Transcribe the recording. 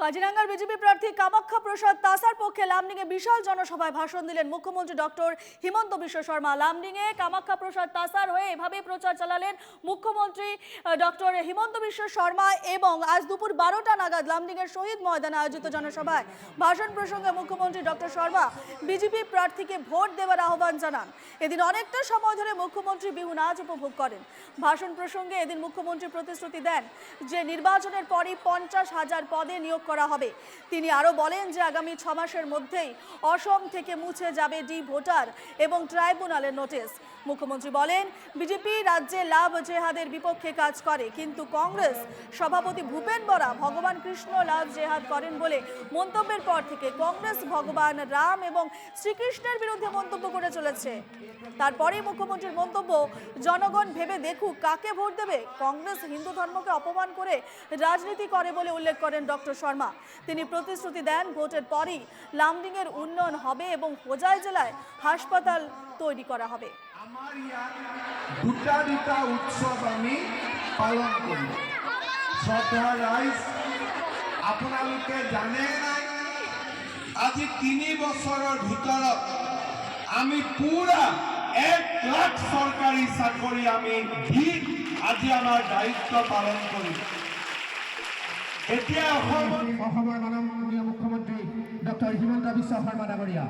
কাজিরাঙ্গার BJP প্রার্থী কামাখ্যা প্রসাদ তাসার পক্ষে লামডিংয়ে বিশাল জনসভায় ভাষণ দিলেন মুখ্যমন্ত্রী ডক্টর হিমন্ত বিশ্ব শর্মা। লামডিংয়ে কামাখ্যা প্রসাদ তাসার হয়ে এভাবেই প্রচার চালালেন মুখ্যমন্ত্রী ডক্টর হিমন্ত বিশ্ব শর্মা এবং আজ দুপুর বারোটা নাগাদ লামডিংয়ের শহীদ ময়দানে আয়োজিত জনসভায় ভাষণ প্রসঙ্গে মুখ্যমন্ত্রী ডক্টর শর্মা বিজেপি প্রার্থীকে ভোট দেওয়ার আহ্বান জানান। এদিন অনেকটা সময় ধরে মুখ্যমন্ত্রী বিহু নাচ উপভোগ করেন। ভাষণ প্রসঙ্গে এদিন মুখ্যমন্ত্রী প্রতিশ্রুতি দেন যে নির্বাচনের পরই পঞ্চাশ হাজার পদে নিয়োগ করা হবে। তিনি আরও বলেন যে আগামী ছ মাসের মধ্যেই অসম থেকে মুছে যাবে ডি ভোটার এবং ট্রাইব্যুনালের নোটিশ। মুখ্যমন্ত্রী বলেন, বিজেপি রাজ্যে লাভ জেহাদের বিপক্ষে কাজ করে, কিন্তু কংগ্রেস সভাপতি ভূপেন বরা ভগবান কৃষ্ণ লাভ জেহাদ করেন বলে মন্তব্যের পর থেকে কংগ্রেস ভগবান রাম এবং শ্রীকৃষ্ণের বিরুদ্ধে মন্তব্য করে চলেছে। তারপরেই মুখ্যমন্ত্রীর মন্তব্য, জনগণ ভেবে দেখুক কাকে ভোট দেবে। কংগ্রেস হিন্দু ধর্মকে অপমান করে রাজনীতি করে বলে উল্লেখ করেন ডক্টর শর্মা। তিনি প্রতিশ্রুতি দেন ভোটের পরই লামডিংয়ের উন্নয়ন হবে এবং হোজাই জেলায় হাসপাতাল তৈরি করা হবে। আপোনালোকে জানে আজি তিনি বছৰৰ ভিতৰত আমি পুরা এক লাখ সরকারি চাকরি আমি দি আজি আমাৰ দায়িত্ব পালন করি। এতিয়া অসম অসমৰ মাননীয় মুখ্যমন্ত্ৰী ডক্টৰ হিমন্ত বিশ্ব শৰ্মা ডাঙৰীয়া।